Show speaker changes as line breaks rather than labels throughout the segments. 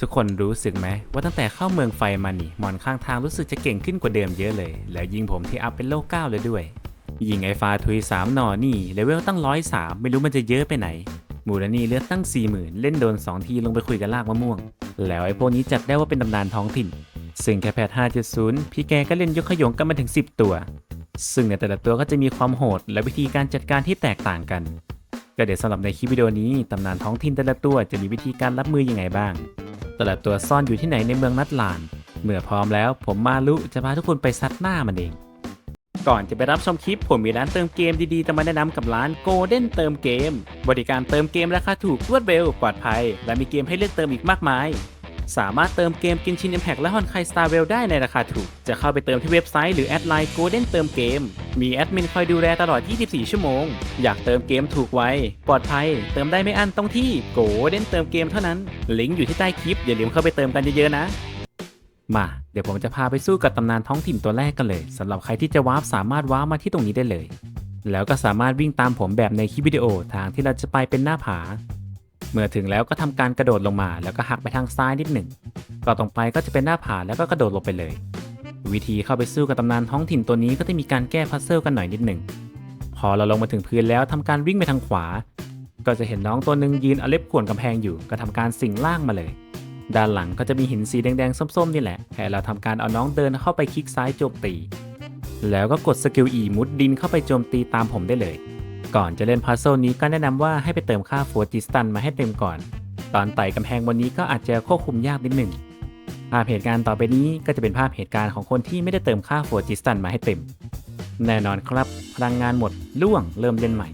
ทุกคนรู้สึกไหมว่าตั้งแต่เข้าเมืองไฟมานี่มอนข้างทางรู้สึกจะเก่งขึ้นกว่าเดิมเยอะเลย แล้วยิงผมที่อัพเป็นโลกเก้าเลยด้วย ยิงไอฟ้าทุย3หนอนี่เลเวลตั้งร้อยสามไม่รู้มันจะเยอะไปไหนมูลนี่เลือดตั้ง 4 0,000 เล่นโดน 2 ทีลงไปคุยกับลากมะม่วง แล้วไอ้พวกนี้จัดได้ว่าเป็นตำนานท้องถิ่น ซึ่งแค่แพท5.0 พี่แกก็เล่นยกขยงกันมาถึง 10 ตัว ซึ่งในแต่ละตัวก็จะมีความโหด และวิธีการจัดการที่แตกต่างกัน ก็เดี๋ยวสำหรับในคลิปวิดีโอนี้ตำนานท้องถิ่นแต่ละตัวจะมีวิธีการรับมือยังไงบ้าง แต่ละตัวซ่อนอยู่ที่ไหนในเมืองนัดลาน เมื่อพร้อมแล้วผมมาลุจะพาทุกคนไปซัดหน้ามันเอง ก่อนจะไปรับชมคลิป ผมมีร้านเติมเกมดีๆจะมาแนะนำกับร้าน Golden เติมเกม บริการเติมเกมราคาถูกรวดเร็วปลอดภัย และมีเกมให้เลือกเติมอีกมากมาย สามารถเติมเกมกินชิน Impact และฮอนไคสตาร์เวลได้ในราคาถูก จะเข้าไปเติมที่เว็บไซต์หรือแอดไลน์ Golden เติมเกม มีแอดมินคอยดูแลตลอด 24 ชั่วโมง อยากเติมเกมถูกไว ปลอดภัย เติมได้ไม่อั้นต้องที่ Golden เติมเกมเท่านั้น ลิงก์อยู่ที่ใต้คลิปอย่าลืมเข้าไปเติมกันเยอะๆนะมา เดี๋ยวผมจะพาไปสู้กับตำนานท้องถิ่นตัวแรกกันเลยสำหรับใครที่จะวาร์ปสามารถวาร์ปมาที่ตรงนี้ได้เลย แล้วก็สามารถวิ่งตามผมแบบในคลิปวิดีโอทางที่เราจะไปเป็นหน้าผา เมื่อถึงแล้วก็ทำการกระโดดลงมาแล้วก็หักไปทางซ้ายนิดหนึ่งก็ตรงไปก็จะเป็นหน้าผาแล้วก็กระโดดลงไปเลย วิธีเข้าไปสู้กับตำนานท้องถิ่นตัวนี้ก็จะมีการแก้พัซเซิลกันหน่อยนิดหนึ่งพอเราลงมาถึงพื้นแล้วทำการวิ่งไปทางขวา ก็จะเห็นน้องตัวหนึ่งยืนเอาเล็บข่วนกำแพงอยู่ก็ทำการสิงล่างมาเลย ด้านหลังก็จะมีหินสีแดงๆส้มๆนี่แหละให้เราทำการเอาน้องเดินเข้าไปคลิกซ้ายโจมตี แล้วก็กดสกิลอีมุดดินเข้าไปโจมตีตามผมได้เลย ก่อนจะเล่นพัซเซิลนี้ก็แนะนำว่าให้ไปเติมค่าโฟร์จิสตันมาให้เต็มก่อน ตอนไต่กำแพงบนนี้ก็อาจจะควบคุมยากนิดหนึ่งภาพเหตุการณ์ต่อไปนี้ก็จะเป็นภาพเหตุการณ์ของคนที่ไม่ได้เติมค่าโฟร์จิสตันมาให้เต็ม แน่นอนครับ พลังงานหมดล่วงเริ่มเล่นใหม่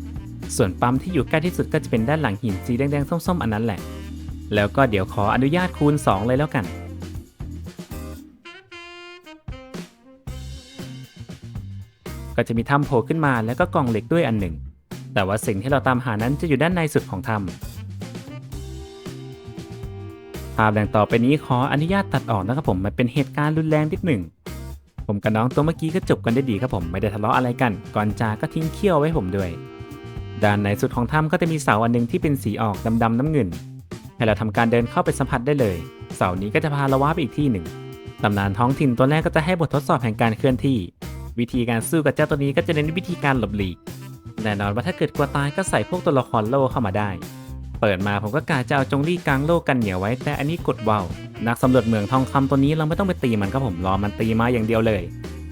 ส่วนปั๊มที่อยู่ใกล้ที่สุดก็จะเป็นด้านหลังหินสีแดงๆส้มๆอันนั้นแหละ แล้วก็เดี๋ยวขออนุญาตคูณ 2 เลยแล้วกันก็จะมีถ้ำโผล่ขึ้นมาแล้วก็กล่องเหล็กด้วยอันหนึ่ง แต่ว่าสิ่งที่เราตามหานั้นจะอยู่ด้านในสุดของถ้ำภาพดังต่อไปนี้ขออนุญาตตัดออกนะครับผมมันเป็นเหตุการณ์รุนแรงนิดหนึ่ง ผมกับน้องตัวเมื่อกี้ก็จบกันได้ดีครับผมไม่ได้ทะเลาะอะไรกัน ก่อนจาก็ทิ้งเขี้ยวไว้ผมด้วย ด้านในสุดของถ้ำก็จะมีเสาอันหนึงที่เป็นสีออกดำๆน้ำเงินให้เราทำการเดินเข้าไปสัมผัสได้เลย เสานี้ก็จะพาเราว้าไปอีกที่หนึ่งตำนานท้องถิ่นตัวแรกก็จะให้บททดสอบแห่งการเคลื่อนที่ วิธีการสู้กับเจ้าตัวนี้ก็จะเน้นวิธีการหลบหลีก แน่นอนว่าถ้าเกิดกลัวตายก็ใส่พวกตัวละครโล่เข้ามาได้ เปิดมาผมก็กาจะเอาจงรี่กลางโล่กันเหนียวไว้ แต่อันนี้กดเว้าวนักสำรวจเมืองทองคำตัวนี้เราไม่ต้องไปตีมันครับผมรอมันตีมาอย่างเดียวเลย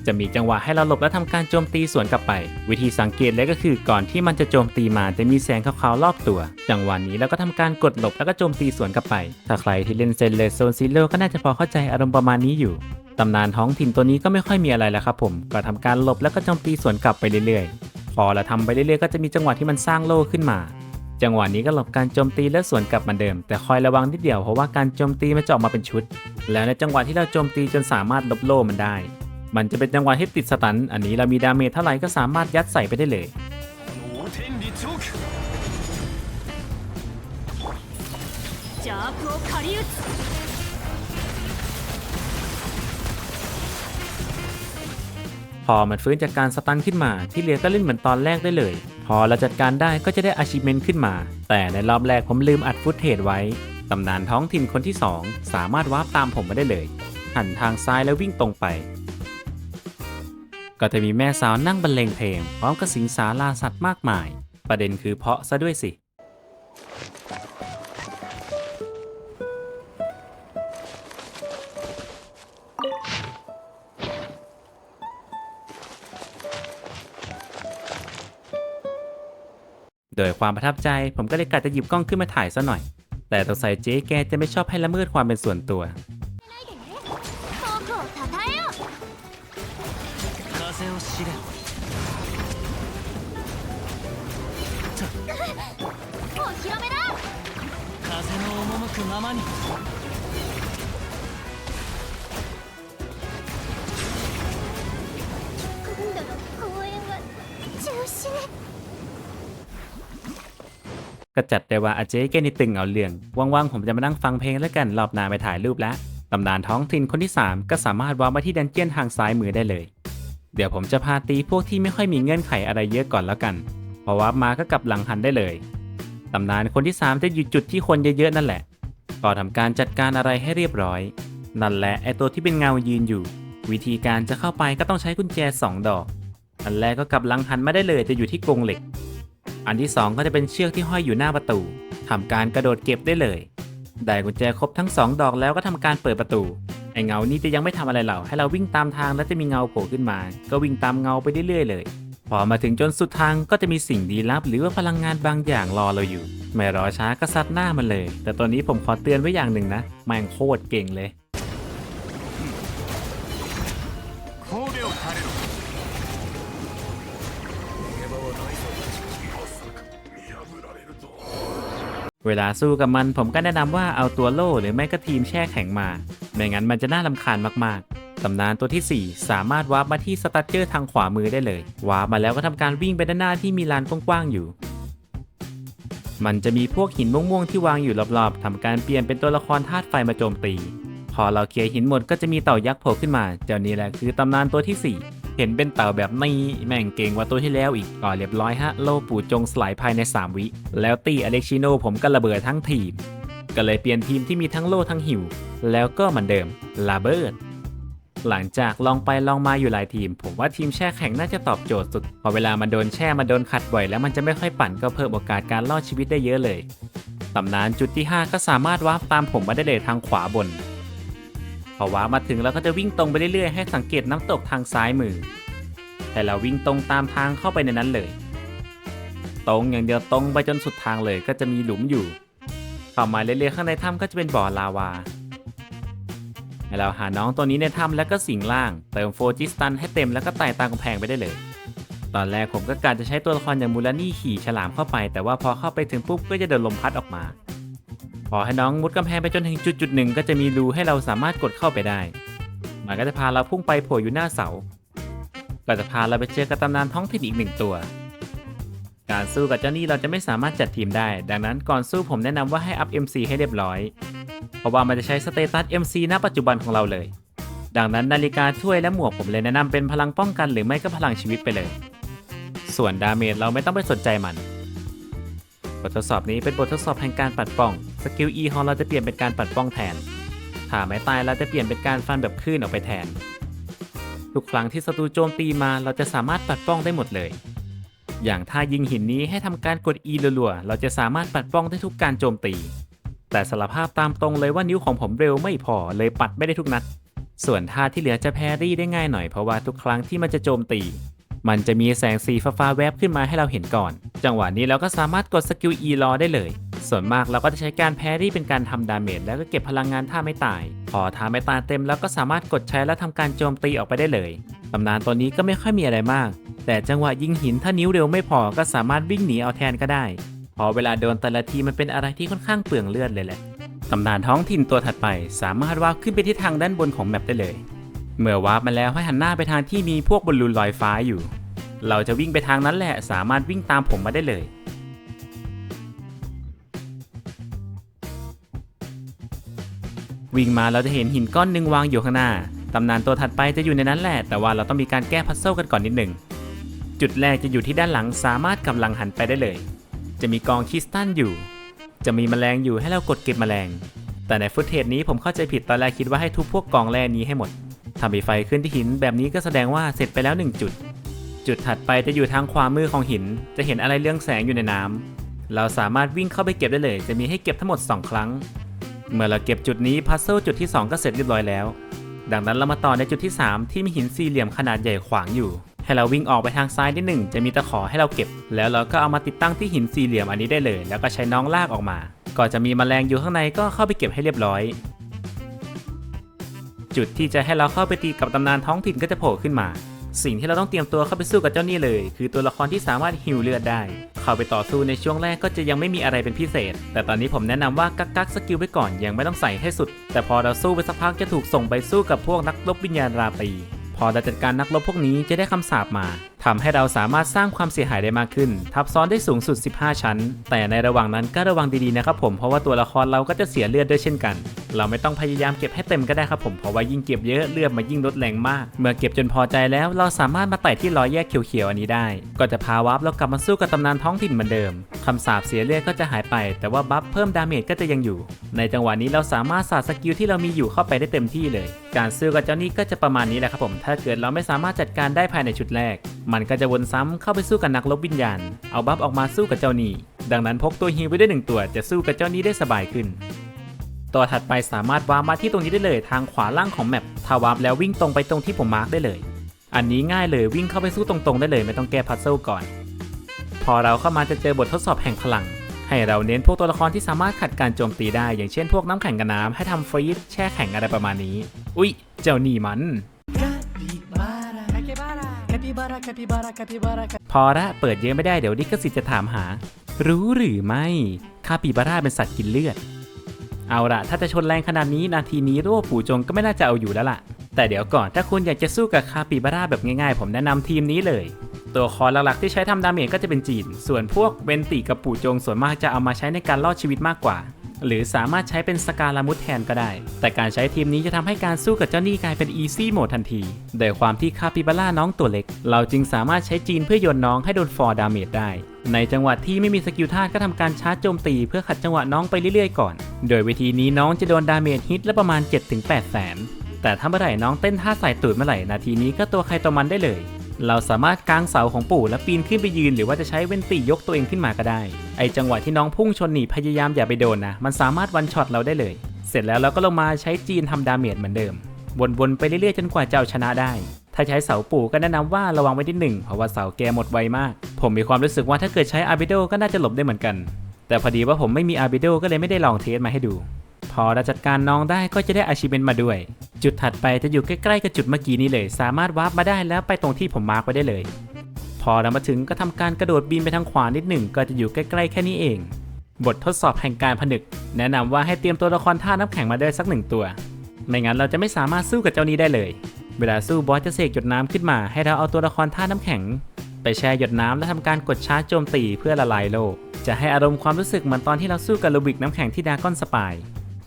จะมีจังหวะให้เราหลบและทำการโจมตีสวนกลับไป วิธีสังเกตเลยก็คือก่อนที่มันจะโจมตีมาจะมีแสงขาวๆรอบตัว จังหวะนี้เราก็ทำการกดหลบแล้วก็โจมตีสวนกลับไป ถ้าใครที่เล่นเซนเลสโซนซิโร่ก็น่าจะพอเข้าใจอารมณ์ประมาณนี้อยู่ตำนานท้องถิ่นตัวนี้ก็ไม่ค่อยมีอะไรแล้วครับผม ก็ทำการหลบแล้วก็โจมตีสวนกลับไปเรื่อย อเราทำไปเรื่อยๆก็จะมีจังหวะที่มันสร้างโล่ขึ้นมา จังหวะนี้ก็หลบการโจมตีและสวนกลับเหมือนเดิม แต่คอยระวังนิดเดียวเพราะว่าการโจมตีมันจะออกมาเป็นชุด แล้วในจังหวะที่เราโจมตีจนสามารถลบโล่มันได้ มันจะเป็นจังหวะที่ติดสตัน อันนี้เรามีดาเมจเท่าไหร่ก็สามารถยัดใส่ไปได้เลย
脳天理チョーク
邪悪を狩り打つ
อมันฟื้นจากการสตันขึ้นมา ที่เหลือก็เล่นเหมือนตอนแรกได้เลย พอเราจัดการได้ก็จะได้ achievement ขึ้นมา แต่ในรอบแรกผมลืมอัดฟุตเทจไว้ตำนานท้องถิ่นคนที่ 2 สามารถวาร์ปตามผมมาได้เลย หันทางซ้ายแล้ววิ่งตรงไป ก็จะมีแม่สาวนั่งบรรเลงเพลงพร้อมกับสิงสาราสัตว์มากมาย ประเด็นคือเพาะซะด้วยสิ โดยความประทับใจผมก็เลยกะจะหยิบกล้องขึ้นมาถ่ายซะหน่อย แต่ตัวใส่เจ๊แกจะไม่ชอบให้ละเมิดความเป็นส่วนตัว
僕を称えよう
風を知れ
お披露目だ
風の赴くままに
ก็จัดได้ว่าอาเจ๊แกนี่ตึงเอาเรื่องว่างๆผมจะมานั่งฟังเพลงแล้วกันรอบหน้าไปถ่ายรูปแล้วตำนานท้องถิ่นคนที่ 3 ก็สามารถวางมาที่ดันเจียนทางซ้ายมือได้เลย เดี๋ยวผมจะพาตีพวกที่ไม่ค่อยมีเงื่อนไขอะไรเยอะก่อนแล้วกัน เพราะว่ามาก็กลับหลังหันได้เลยตำนานคนที่ 3 จะอยู่จุดที่คนเยอะๆนั่นแหละก็ทำการจัดการอะไรให้เรียบร้อย นั่นแหละไอตัวที่เป็นเงายืนอยู่ วิธีการจะเข้าไปก็ต้องใช้กุญแจ 2 ดอก อันแรกก็กลับหลังหันมาได้เลยจะอยู่ที่กรงเหล็ก อันที่ 2 ก็จะเป็นเชือกที่ห้อยอยู่หน้าประตูทำการกระโดดเก็บได้เลย ได้กุญแจครบทั้ง 2 ดอกแล้วก็ทำการเปิดประตู ไอเงานี้จะยังไม่ทำอะไรเรา ให้เราวิ่งตามทางแล้วจะมีเงาโผล่ขึ้นมา ก็วิ่งตามเงาไปเรื่อยๆเลย พอมาถึงจนสุดทางก็จะมีสิ่งดีลับ หรือว่าพลังงานบางอย่างรอเราอยู่ ไม่รอช้าก็ซัดหน้ามันเลย แต่ตอนนี้ผมขอเตือนไว้อย่างหนึ่งนะ แม่งโคตรเก่งเลย เวลาสู้กับมันผมก็แนะนำว่าเอาตัวโล่หรือไม่ก็ทีมแช่แข็งมา ไม่งั้นมันจะน่าลำคาญมากๆ ตำนานตัวทีสี่ 4 สามารถวาร์ปมาที่สตัตเจอร์ทางขวามือได้เลยวาร์ปมาแล้วก็ทำการวิ่งไปด้านหน้าที่มีลานกว้างๆอยู่ มันจะมีพวกหินม่วงๆที่วางอยู่รอบๆทำการเปลี่ยนเป็นตัวละครธาตุไฟมาโจมตี พอเราเคลียร์หินหมดก็จะมีเต่ายักษ์โผล่ขึ้นมา เจ้านี้แหละคือตำนานตัวทีสี่4 เห็นเป็นเต่าแบบนี้แม่งเก่งกว่าตัวที่แล้วอีกก็เรียบร้อยฮะ โลปูจงสลายภายใน 3 วิ แล้วตีอเล็กชิโนผมก็ระเบิดทั้งทีม ก็เลยเปลี่ยนทีมที่มีทั้งโลทั้งหิว แล้วก็เหมือนเดิมลาเบิร์ดหลังจากลองไปลองมาอยู่หลายทีม ผมว่าทีมแช่แข็งน่าจะตอบโจทย์สุด พอเวลามันโดนแช่มันโดนขัดบ่อย แล้วมันจะไม่ค่อยปั่นก็เพิ่มโอกาสการรอดชีวิตได้เยอะเลยตำนานจุดที่ 5 ก็สามารถวาร์ปตามผมมาได้เลยทางขวาบน พอว้ามาถึงเราก็จะวิ่งตรงไปเรื่อยๆให้สังเกตน้ำตกทางซ้ายมือ แต่เราวิ่งตรงตามทางเข้าไปในนั้นเลย ตรงอย่างเดียวตรงไปจนสุดทางเลยก็จะมีหลุมอยู่ เข้ามาเรื่อยๆข้างในถ้ำก็จะเป็นบ่อลาวาให้เราหาน้องตัวนี้ในถ้ำแล้วก็สิงล่าง เติมโฟจิสตันให้เต็มแล้วก็ไต่ตามกำแพงไปได้เลย ตอนแรกผมก็กะจะใช้ตัวละครอย่างมูลนี่ขี่ฉลามเข้าไป แต่ว่าพอเข้าไปถึงปุ๊บก็จะโดนลมพัดออกมา พอให้น้องมุดกำแพงไปจนถึงจุดจุดหนึ่งก็จะมีรูให้เราสามารถกดเข้าไปได้มันก็จะพาเราพุ่งไปโผล่อยู่หน้าเสา ก็จะพาเราไปเจอกับตำนานท้องถิ่นอีกหนึ่งตัว การสู้กับเจ้านี่เราจะไม่สามารถจัดทีมได้ ดังนั้นก่อนสู้ผมแนะนำว่าให้อัพ MC ให้เรียบร้อย เพราะว่ามันจะใช้สเตตัส MC ณปัจจุบันของเราเลย ดังนั้นนาฬิกาถ้วยและหมวกผมเลยแนะนำเป็นพลังป้องกันหรือไม่ก็พลังชีวิตไปเลย ส่วนดาเมจเราไม่ต้องไปสนใจมัน บททดสอบนี้เป็นบททดสอบแห่งการปัดป้อง สกิล E ของเราจะเปลี่ยนเป็นการปัดป้องแทนถ้าไม่ตายเราจะเปลี่ยนเป็นการฟันแบบคลื่นออกไปแทน ทุกครั้งที่ศัตรูโจมตีมาเราจะสามารถปัดป้องได้หมดเลย อย่างถ้ายิงหินนี้ให้ทำการกด E รัวๆ เราจะสามารถปัดป้องได้ทุกการโจมตี แต่สารภาพตามตรงเลยว่านิ้วของผมเร็วไม่พอเลยปัดไม่ได้ทุกนัด ส่วนท่าที่เหลือจะแพรรี่ได้ง่ายหน่อยเพราะว่าทุกครั้งที่มันจะโจมตี มันจะมีแสงสีฟ้าๆแวบขึ้นมาให้เราเห็นก่อน จังหวะนี้เราก็สามารถกดสกิล E รอได้เลย ส่วนมากเราก็จะใช้การแพรรี่เป็นการทำดาเมจแล้วก็เก็บพลังงานท่าไม่ตาย พอท่าไม่ตายเต็มแล้วก็สามารถกดใช้แล้วทำการโจมตีออกไปได้เลยตำนานตัวนี้ก็ไม่ค่อยมีอะไรมาก แต่จังหวะยิงหินถ้านิ้วเร็วไม่พอก็สามารถวิ่งหนีเอาแทนก็ได้ พอเวลาโดนแต่ละทีมันเป็นอะไรที่ค่อนข้างเปลืองเลือดเลยแหละตำนานท้องถิ่นตัวถัดไป สามารถวาร์ปขึ้นไปที่ทางด้านบนของแมปได้เลย เมื่อวาร์ปมาแล้วให้หันหน้าไปทางที่มีพวกบอลลูนลอยฟ้าอยู่ เราจะวิ่งไปทางนั้นแหละสามารถวิ่งตามผมมาได้เลย วิ่งมาเราจะเห็นหินก้อนหนึ่งวางอยู่ข้างหน้า ตำนานตัวถัดไปจะอยู่ในนั้นแหละ แต่ว่าเราต้องมีการแก้พัซเซิลกันก่อนนิดหนึ่ง จุดแรกจะอยู่ที่ด้านหลังสามารถกำลังหันไปได้เลย จะมีกองคริสตัลอยู่ จะมีแมลงอยู่ให้เรากดเก็บแมลง แต่ในฟุตเทจนี้ผมเข้าใจผิดตอนแรกคิดว่าให้ทุบพวกกองแร่นี้ให้หมดถ้ามีไฟขึ้นที่หินแบบนี้ก็แสดงว่าเสร็จไปแล้วหนึ่งจุด จุดถัดไปจะอยู่ทางขวามือของหิน จะเห็นอะไรเรื่องแสงอยู่ในน้ำเราสามารถวิ่งเข้าไปเก็บได้เลย จะมีให้เก็บทั้งหมด 2 ครั้ง เมื่อเราเก็บจุดนี้พัซเซิลจุดที่ 2 ก็เสร็จเรียบร้อยแล้ว ดังนั้นเรามาต่อในจุดที่ 3 ที่มีหินสี่เหลี่ยมขนาดใหญ่ขวางอยู่ ให้เราวิ่งออกไปทางซ้ายนิดหนึ่งจะมีตะขอให้เราเก็บ แล้วเราก็เอามาติดตั้งที่หินสี่เหลี่ยมอันนี้ได้เลย แล้วก็ใช้น้องลากออกมา ก็จะมีแมลงอยู่ข้างในก็เข้าไปเก็บให้เรียบร้อย จุดที่จะให้เราเข้าไปตีกับตำนานท้องถิ่นก็จะโผล่ขึ้นมา สิ่งที่เราต้องเตรียมตัวเข้าไปสู้กับเจ้านี่เลย คือตัวละครที่สามารถฮิวเลือดได้ เข้าไปต่อสู้ในช่วงแรกก็จะยังไม่มีอะไรเป็นพิเศษ แต่ตอนนี้ผมแนะนำว่ากักกักสกิลไว้ก่อนยังไม่ต้องใส่ให้สุด แต่พอเราสู้ไปสักพักจะถูกส่งไปสู้กับพวกนักรบวิญญาณราตรีพอเราจัดการนักรบพวกนี้จะได้คำสาปมา ทำให้เราสามารถสร้างความเสียหายได้มากขึ้น ทับซ้อนได้สูงสุด 15 ชั้น แต่ในระหว่างนั้นก็ระวังดีๆนะครับผมเพราะว่าตัวละครเราก็จะเสียเลือดด้วยเช่นกัน เราไม่ต้องพยายามเก็บให้เต็มก็ได้ครับผมเพราะว่ายิ่งเก็บเยอะเลือดมันยิ่งลดแรงมาก เมื่อเก็บจนพอใจแล้ว เราสามารถมาไต่ที่รอยแยกเขียวๆอันนี้ได้ ก็จะพาวับแล้วกลับมาสู้กับตำนานท้องถิ่นเหมือนเดิมคำสาปเสียเลือดก็จะหายไป แต่ว่าบัฟเพิ่มดาเมจก็จะยังอยู่ ในจังหวะนี้เราสามารถสาดสกิลที่เรามีอยู่เข้าไปได้เต็มที่เลย การสู้กับเจ้านี้ก็จะประมาณนี้แหละครับผมถ้าเกิดเราไม่สามารถจัดการได้ภายในชุดแรกมันก็จะวนซ้ำเข้าไปสู้กับนักลบวิญญาณ เอาบัฟออกมาสู้กับเจ้านี้ดังนั้นพกตัวฮีไว้ด้หนึ่งตัวจะสู้กับเจ้านี้ได้สบายขึ้น ตัวถัดไปสามารถวาร์ปมาที่ตรงนี้ได้เลย ทางขวาล่างของแมปถ้าวาร์ปแล้ววิ่งตรงไปตรงที่ผมมาร์กได้เลย อันนี้ง่ายเลยวิ่งเข้าไปสู้ตรงๆ ได้เลยไม่ต้องแก้พัซเซิลก่อน พอเราเข้ามาจะเจอบททดสอบแห่งพลัง ให้เราเน้นพวกตัวละครที่สามารถขัดการโจมตีได้ อย่างเช่น พวกน้ำแข็งกับน้ำให้ทำฟรีดแช่แข็งอะไรประมาณนี้ อุ๊ย เจ้านี่มัน พอละเปิดเยอะไม่ได้เดี๋ยวดิกสิทธิ์จะถามหา รู้หรือไม่คาปิบาร่าเป็นสัตว์กินเลือด เอาละถ้าจะชนแรงขนาดนี้นาทีนี้รั่วผูจงก็ไม่น่าจะเอาอยู่แล้วล่ะ แต่เดี๋ยวก่อนถ้าคุณอยากจะสู้กับคาปิบาร่าแบบง่ายๆ ผมแนะนำทีมนี้เลย ตัวคอหลักๆที่ใช้ทำดาเมจก็จะเป็นจีน ส่วนพวกเวนติกับปู่จงส่วนมากจะเอามาใช้ในการรอดชีวิตมากกว่า หรือสามารถใช้เป็นสกาลามุดแทนก็ได้ แต่การใช้ทีมนี้จะทำให้การสู้กับเจ้าหนี้กลายเป็นอีซี่โหมดทันทีโดยความที่คาปิบาร่าน้องตัวเล็ก เราจึงสามารถใช้จีนเพื่อโยนน้องให้โดนฟอร์ดาเมจได้ ในจังหวะที่ไม่มีสกิลธาตุก็ทำการชาร์จโจมตีเพื่อขัดจังหวะน้องไปเรื่อยๆก่อน โดยวิธีนี้น้องจะโดนดาเมจฮิตละประมาณ 7-8แสนแต่ถ้าเมื่อไหร่น้องเต้นท่าใส่ตูดเมื่อไหร่นาทีนี้ก็ตัวใครตัวมันได้เลย เราสามารถกางเสาของปู่แล้วปีนขึ้นไปยืน หรือว่าจะใช้เวนตียกตัวเองขึ้นมาก็ได้ ไอจังหวะที่น้องพุ่งชนหนีพยายามอย่าไปโดนนะ มันสามารถวันช็อตเราได้เลย เสร็จแล้วเราก็ลงมาใช้จีนทำดาเมจเหมือนเดิม วนๆไปเรื่อยๆจนกว่าจะเอาชนะได้ ถ้าใช้เสาปู่ก็แนะนำว่าระวังไว้ที่หนึ่งเพราะว่าเสาแกหมดไวมาก ผมมีความรู้สึกว่าถ้าเกิดใช้อาร์บิโดก็น่าจะหลบได้เหมือนกัน แต่พอดีว่าผมไม่มีอาร์บิโดก็เลยไม่ได้ลองเทสมาให้ดู พอเราจัดการน้องได้ก็จะได้อาชีพเมนมาด้วย จุดถัดไปจะอยู่ใกล้ๆกับจุดเมื่อกี้นี้เลย สามารถวาร์ปมาได้แล้วไปตรงที่ผมมาร์กไว้ได้เลย พอเรามาถึงก็ทำการกระโดดบินไปทางขวานิดหนึ่งก็จะอยู่ใกล้ๆแค่นี้เอง บททดสอบแห่งการผนึก แนะนำว่าให้เตรียมตัวละครท่าน้ำแข็งมาด้วยสักหนึ่งตัว ไม่งั้นเราจะไม่สามารถสู้กับเจ้านี้ได้เลย เวลาสู้บอสจะเสกหยดน้ำขึ้นมา ให้เราเอาตัวละครท่าน้ำแข็ง ไปแช่หยดน้ำและทำการกดชาร์จโจมตีเพื่อละลายโลกจะให้อารมณ์ความรู้สึกเหมือนตอนที่เราสู้กับลูบิกน้ำแข็งที่ดากอนสปาย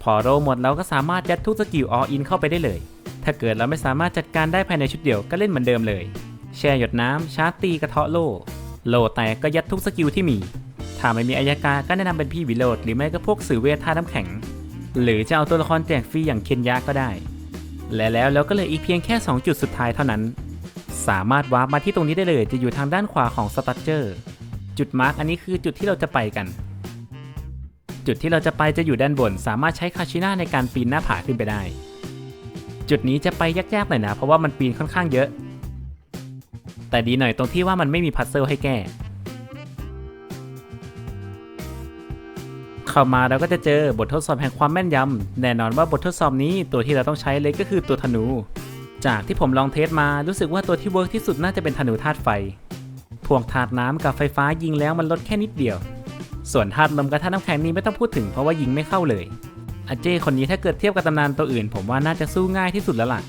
พอโรหมดเราก็สามารถยัดทุกสกิลออินเข้าไปได้เลย ถ้าเกิดเราไม่สามารถจัดการได้ภายในชุดเดียวก็เล่นเหมือนเดิมเลย แช่หยดน้ำชาร์จตีกระเทาะโลโลแตกก็ยัดทุกสกิลที่มี ถ้าไม่มีอายกาก็แนะนำเป็นพี่วิโรดหรือไม่ก็พวกสื่อเวทท่าน้ำแข็ง หรือจะเอาตัวละครแจกฟรีอย่างเคนยะก็ได้ และแล้วเราก็เลยอีกเพียงแค่ 2 จุดสุดท้ายเท่านั้น สามารถวาร์ปมาที่ตรงนี้ได้เลย จะอยู่ทางด้านขวาของสตัตเจอร์จุดมาร์กอันนี้คือจุดที่เราจะไปกัน จุดที่เราจะไปจะอยู่ด้านบน สามารถใช้คาชิน่าในการปีนหน้าผาขึ้นไปได้ จุดนี้จะไปยากๆหน่อยนะ เพราะว่ามันปีนค่อนข้างเยอะ แต่ดีหน่อยตรงที่ว่ามันไม่มีพัซเซิลให้แก้ เข้ามาเราก็จะเจอบททดสอบแห่งความแม่นยำแน่นอนว่าบททดสอบนี้ตัวที่เราต้องใช้เลยก็คือตัวธนู จากที่ผมลองเทสมารู้สึกว่าตัวที่เวิร์กที่สุดน่าจะเป็นธนูธาตุไฟ พวกธาตุน้ำกับไฟฟ้ายิงแล้วมันลดแค่นิดเดียว ส่วนธาตุลมกับธาตุน้ำแข็งนี้ไม่ต้องพูดถึงเพราะว่ายิงไม่เข้าเลยอาเจ้คนนี้ถ้าเกิดเทียบกับตำนานตัวอื่น ผมว่าน่าจะสู้ง่ายที่สุดแล้วล่ะ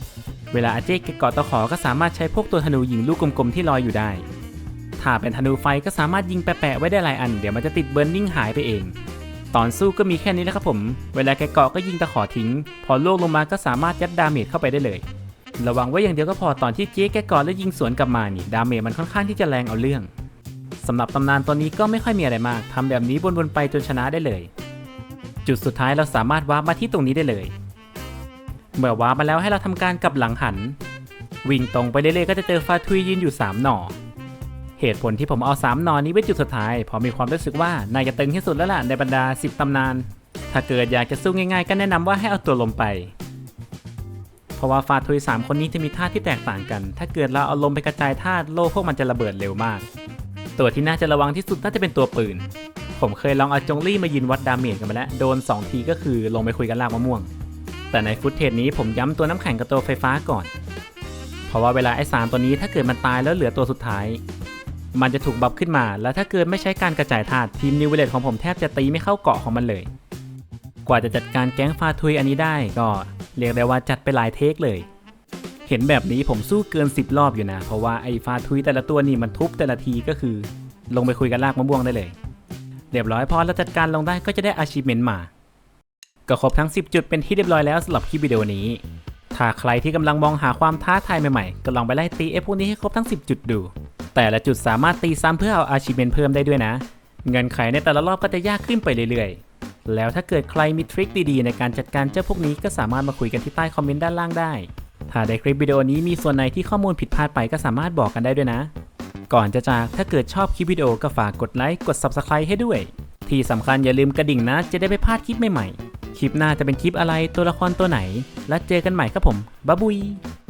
เวลาอาเจ้เกาะตะขอก็สามารถใช้พวกตัวธนูยิงลูกกลมๆที่ลอยอยู่ได้ ถ้าเป็นธนูไฟก็สามารถยิงแปะๆไว้ได้หลายอัน เดี๋ยวมันจะติดเบิร์นนิ่งหายไปเอง ตอนสู้ก็มีแค่นี้แหละครับผม เวลาแกเกาะก็ยิงตะขอทิ้ง พอโลกลงมาก็สามารถยัดดาเมจเข้าไปได้เลย ระวังไว้อย่างเดียวก็พอตอนที่เจ๊แกเกาะแล้วยิงสวนกลับมานี่ดาเมจมันค่อนข้างที่จะแรงเอาเรื่อง สำหรับตำนานตัวนี้ก็ไม่ค่อยมีอะไรมากทำแบบนี้วนๆไปจนชนะได้เลย จุดสุดท้ายเราสามารถวาร์ปมาที่ตรงนี้ได้เลย เมื่อวาร์ปมาแล้วให้เราทำการกลับหลังหัน วิ่งตรงไปเรื่อยๆก็จะเจอฟาทุยยืนอยู่ 3 หน่อ เหตุผลที่ผมเอา 3 หน่อนี้ไว้จุดสุดท้ายเพราะมีความรู้สึกว่าน่าจะตึงที่สุดแล้วล่ะในบรรดา 10ตำนาน ถ้าเกิดอยากจะสู้ง่าย ๆ ก็แนะนำว่าให้เอาตัวลมไปเพราะว่าฟาทุย3คนนี้จะมีท่าที่แตกต่างกัน ถ้าเกิดเราเอาลมไปกระจายธาตุโลกพวกมันจะระเบิดเร็วมาก ตัวที่น่าจะระวังที่สุดน่าจะเป็นตัวปืน ผมเคยลองเอาจงลี่มายินวัดดาเมจกันมาแล้ว โดน 2 ทีก็คือลงไปคุยกันลากมะม่วง แต่ในฟุตเทจนี้ผมย้ำตัวน้ำแข็งกับตัวไฟฟ้าก่อน เพราะว่าเวลาไอ้สามตัวนี้ถ้าเกิดมันตายแล้วเหลือตัวสุดท้าย มันจะถูกบัฟขึ้นมา แล้วถ้าเกิดไม่ใช้การกระจายธาตุทีมนิวเวเลตของผมแทบจะตีไม่เข้าเกาะของมันเลย กว่าจะจัดการแก๊งฟาทุยอันนี้ได้ก็เรียกได้ว่าจัดไปหลายเทคเลย เห็นแบบนี้ผมสู้เกิน 10 รอบอยู่นะ เพราะว่าไอ้ฟาทุยแต่ละตัวนี่มันทุบแต่ละทีก็คือ ลงไปคุยกันลากมะม่วงได้เลย เรียบร้อยพอเราจัดการลงได้ก็จะได้ achievement มา ก็ครบทั้ง 10 จุดเป็นที่เรียบร้อยแล้วสำหรับคลิปวิดีโอนี้ ถ้าใครที่กำลังมองหาความท้าทายใหม่ๆ ก็ลองไปไล่ตีไอ้พวกนี้ให้ครบทั้ง 10 จุดดู แต่ละจุดสามารถตีซ้ำเพื่อเอา achievement เพิ่มได้ด้วยนะ เงินไขในแต่ละรอบก็จะยากขึ้นไปเรื่อยๆ แล้วถ้าเกิดใครมีทริคดีๆ ในการจัดการเจ้าพวกนี้ก็สามารถมาคุยกันที่ใต้คอมเมนต์ด้านล่างได้ ถ้าในคลิปวิดีโอนี้มีส่วนไหนที่ข้อมูลผิดพลาดไปก็สามารถบอกกันได้ด้วยนะ ก่อนจะจากถ้าเกิดชอบคลิปวิดีโอก็ฝากกดไลค์กด Subscribe ให้ด้วย ที่สำคัญอย่าลืมกระดิ่งนะ จะได้ไม่พลาดคลิปใหม่ๆ คลิปหน้าจะเป็นคลิปอะไรตัวละครตัวไหน แล้วเจอกันใหม่ครับผมบ๊ายบาย